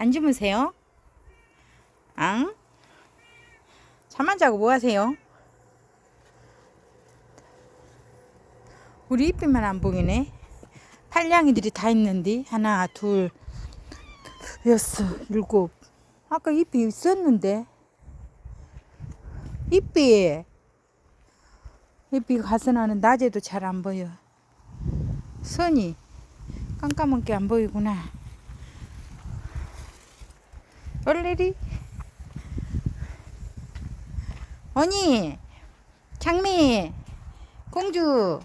안 주무세요? 앙? 잠안 자고 뭐 하세요? 우리 이삐만 안 보이네. 팔냥이들이 다 있는데 하나, 둘, 여섯, 일곱. 아까 이삐 있었는데. 이삐. 이삐 가서 나는 낮에도 잘 안 보여. 선이 깜깜하게 안 보이구나. 얼레리? 언니, 장미, 공주,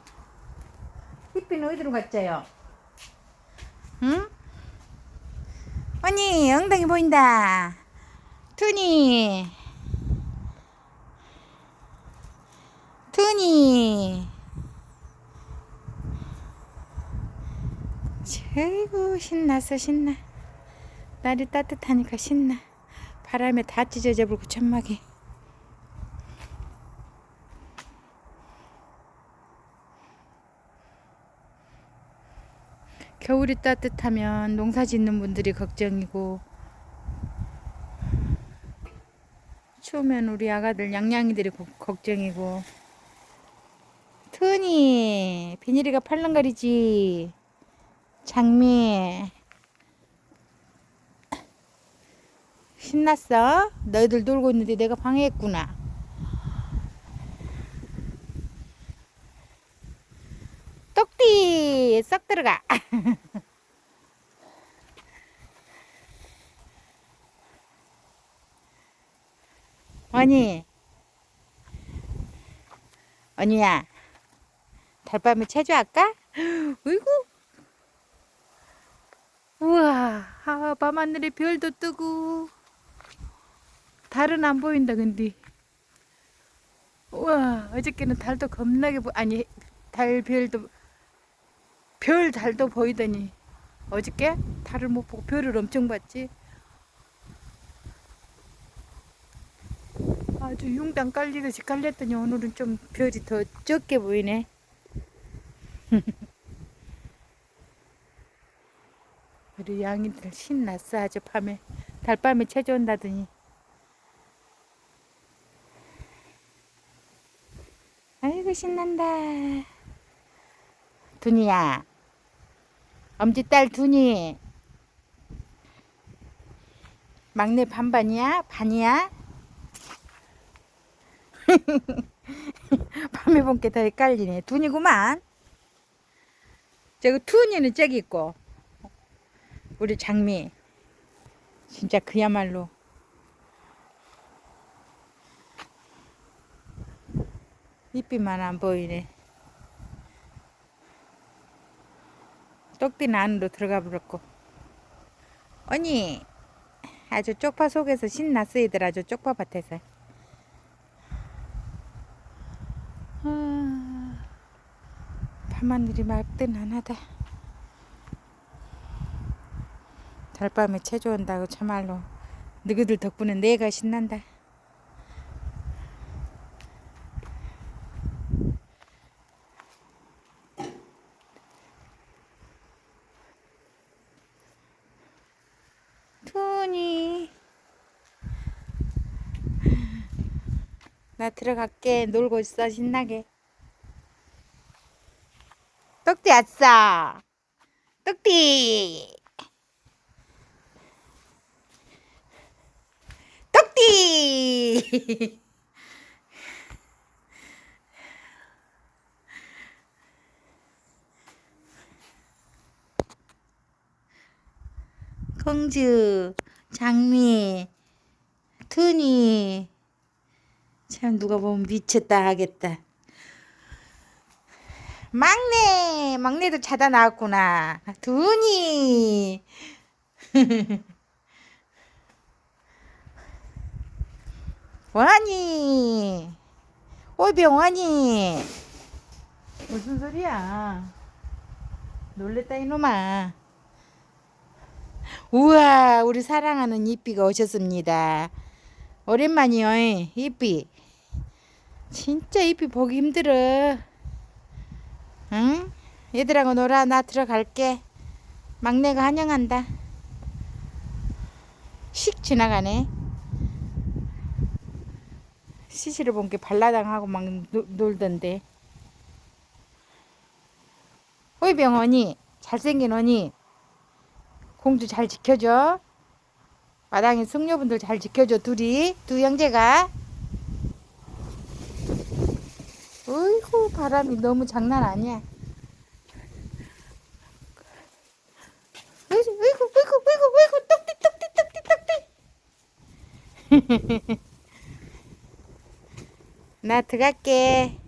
이삐는 어디로 갔자요? 응? 언니, 엉덩이 보인다. 투니, 투니. 아이고 신나서 신나 날이 따뜻하니까 신나. 바람에 다 찢어져 불고 천막이 겨울이 따뜻하면 농사 짓는 분들이 걱정이고. 추우면 우리 아가들 양양이들이 고- 걱정이고. 트니 비닐이가 팔랑거리지. 장미 신났어? 너희들 놀고 있는데 내가 방해했구나. 똑띠 썩 들어가. 언니. 언니야 달밤에 체조할까? 어이구. 우와, 아, 밤하늘에 별도 뜨고 달은 안 보인다 근데. 우와 어저께는 달도 겁나게 보 아니 달 별도 별 달도 보이더니. 어저께 달을 못 보고 별을 엄청 봤지. 아주 융당 깔리듯이 깔렸더니 오늘은 좀 별이 더 적게 보이네. 우리 양이들 신났어 아주 밤에. 달밤에 체조한다더니 아이고 신난다. 두니야. 엄지딸 두니 막내 반반이야? 반이야? 밤에 본게 더 헷갈리네. 두니구만. 저거 투니는 저기 있고. 우리 장미. 진짜 그야말로 이삐만 안 보이네. 똑띠는 안으로 들어가 버렸고. 언니 아주 쪽파 속에서 신났어 얘들 아주 쪽파 밭에서. 아, 밤하늘이 맑든 안 하다. 달밤에 체조한다고 참말로 너희들 덕분에 내가 신난다. 투니 나 들어갈게. 놀고 있어. 신나게. 떡띠 왔어. 떡띠. 떡띠. 공주 장미 투니 참 누가 보면 미쳤다 하겠다. 막내 막내도 자다 나왔구나. 투니 와니? 오병 와니? 무슨 소리야? 놀랬다 이놈아. 우와 우리 사랑하는 이삐가 오셨습니다. 오랜만이요 이삐 진짜 이삐 보기 힘들어 응? 얘들하고 놀아 나 들어갈게 막내가 환영한다 씩 지나가네. 시시를 본 게 발라당하고 막 노- 놀던데. 호이병 언니, 잘생긴 언니, 공주 잘 지켜줘. 마당에 숙녀분들 잘 지켜줘, 둘이. 두 형제가. 어이구, 바람이 너무 장난 아니야. 어이구, 어이구, 어이구, 어이구, 어이구, 똑띠, 똑띠, 똑띠. 나 들어갈게.